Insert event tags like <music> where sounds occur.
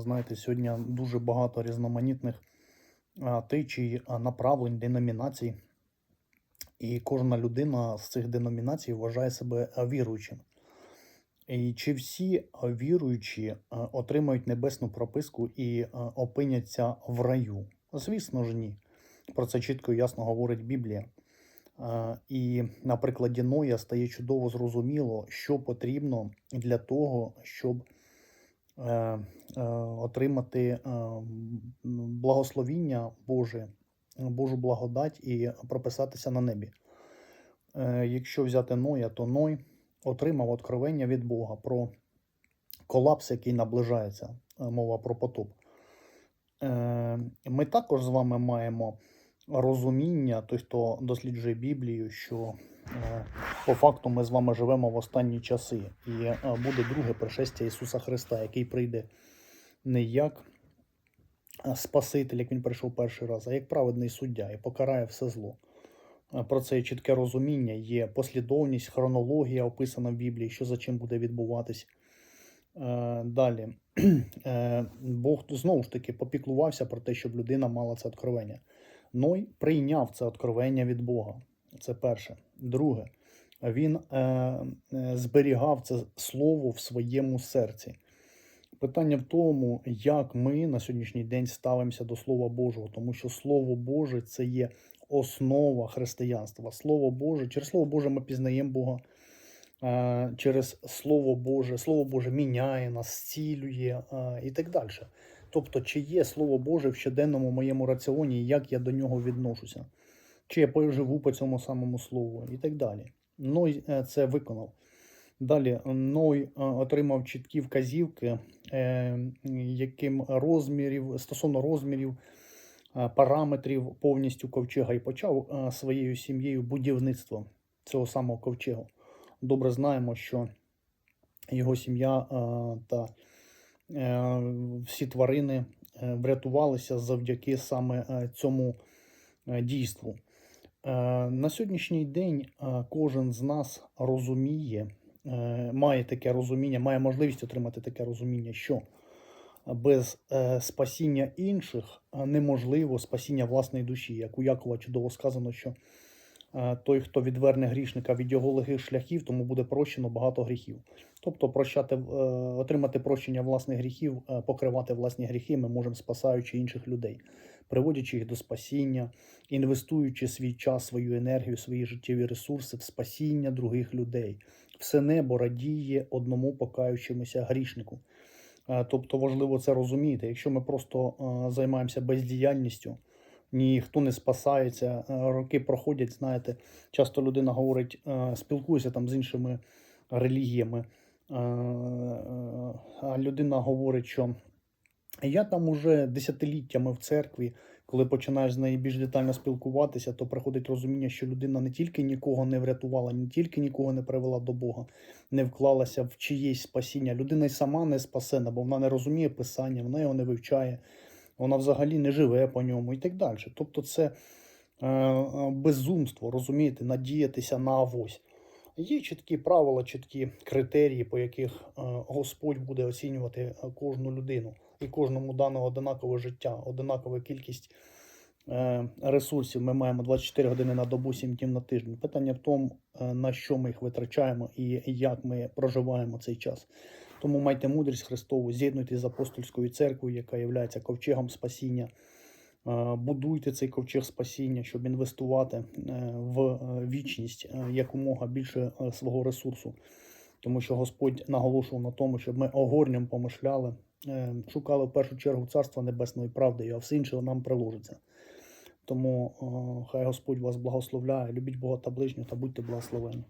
Знаєте, сьогодні дуже багато різноманітних течій, направлень, деномінацій. І кожна людина з цих деномінацій вважає себе віруючим. І чи всі віруючі отримають небесну прописку і опиняться в раю? Звісно ж, ні. Про це чітко і ясно говорить Біблія. І на прикладі Ноя стає чудово зрозуміло, що потрібно для того, щоб отримати е, благословіння Боже, Божу благодать і прописатися на небі. Е, Якщо взяти Ноя, то Ной отримав откровення від Бога про колапс, який наближається, е, мова про потоп. Е, Ми також з вами маємо розуміння, той, хто досліджує Біблію, що е, по факту ми з вами живемо в останні часи, і е, буде друге пришестя Ісуса Христа, який прийде не як е, Спаситель, як він прийшов перший раз, а як праведний суддя і покарає все зло. Е, Про це є чітке розуміння, є послідовність, хронологія описана в Біблії, що за чим буде відбуватись. Е, Далі <clears throat> Е, Бог знову ж таки попіклувався про те, щоб людина мала це откровення. Ной прийняв це откровення від Бога. Це перше. Друге, він е, е, зберігав це слово в своєму серці. Питання в тому, як ми на сьогоднішній день ставимося до Слова Божого, тому що Слово Боже це є основа християнства. Слово Боже, через Слово Боже ми пізнаємо Бога. Е, Через Слово Боже, Слово Боже міняє нас, зцілює е, і так далі. Тобто, чи є Слово Боже в щоденному моєму раціоні, як я до нього відношуся, чи я поживу по цьому самому слову, і так далі. Ной е, це виконав. Далі Ной е, отримав чіткі вказівки, е, яким розмірів, стосовно розмірів, параметрів повністю ковчега і почав своєю сім'єю будівництво цього самого ковчегу. Добре знаємо, що його сім'я та всі тварини врятувалися завдяки саме цьому дійству. Е, На сьогоднішній день е, кожен з нас розуміє, е, має таке розуміння, має можливість отримати таке розуміння, що без спасіння інших неможливо спасіння власної душі. Як у Якова чудово сказано, що той, хто відверне грішника від його легих шляхів, тому буде прощено багато гріхів. Тобто, прощати, е, отримати прощення власних гріхів, е, покривати власні гріхи, ми можемо спасаючи інших людей, приводячи їх до спасіння, інвестуючи свій час, свою енергію, свої життєві ресурси в спасіння других людей. Все небо радіє одному покаючомуся грішнику. Е, Тобто важливо це розуміти. Якщо ми просто е, займаємося бездіяльністю, ніхто не спасається, е, роки проходять, знаєте, часто людина говорить, е, спілкується там з іншими релігіями, е, а людина говорить, що я там уже десятиліттями в церкві, коли починаєш з нею більш детально спілкуватися, то приходить розуміння, що людина не тільки нікого не врятувала, не тільки нікого не привела до Бога, не вклалася в чиєсь спасіння. Людина й сама не спасена, бо вона не розуміє писання, вона його не вивчає, вона взагалі не живе по ньому і так далі. Тобто, це е, е, безумство, розумієте, надіятися на авось. Є чіткі правила, чіткі критерії, по яких е, Господь буде оцінювати е, кожну людину і кожному дано одинакове життя, одинакова кількість ресурсів. Ми маємо 24 години на добу, 7 днів на тиждень. Питання в тому, на що ми їх витрачаємо і як ми проживаємо цей час. Тому майте мудрість Христову, з'єднуйтесь з апостольською церквою, яка є ковчегом спасіння. Е, Будуйте цей ковчег спасіння, щоб інвестувати е, в е, вічність якомога більше свого ресурсу. Тому що Господь наголошував на тому, щоб ми огорням помишляли, шукали в першу чергу Царства Небесної правди, а все інше нам приложиться. Тому хай Господь вас благословляє, любіть Бога та ближнього та будьте благословені.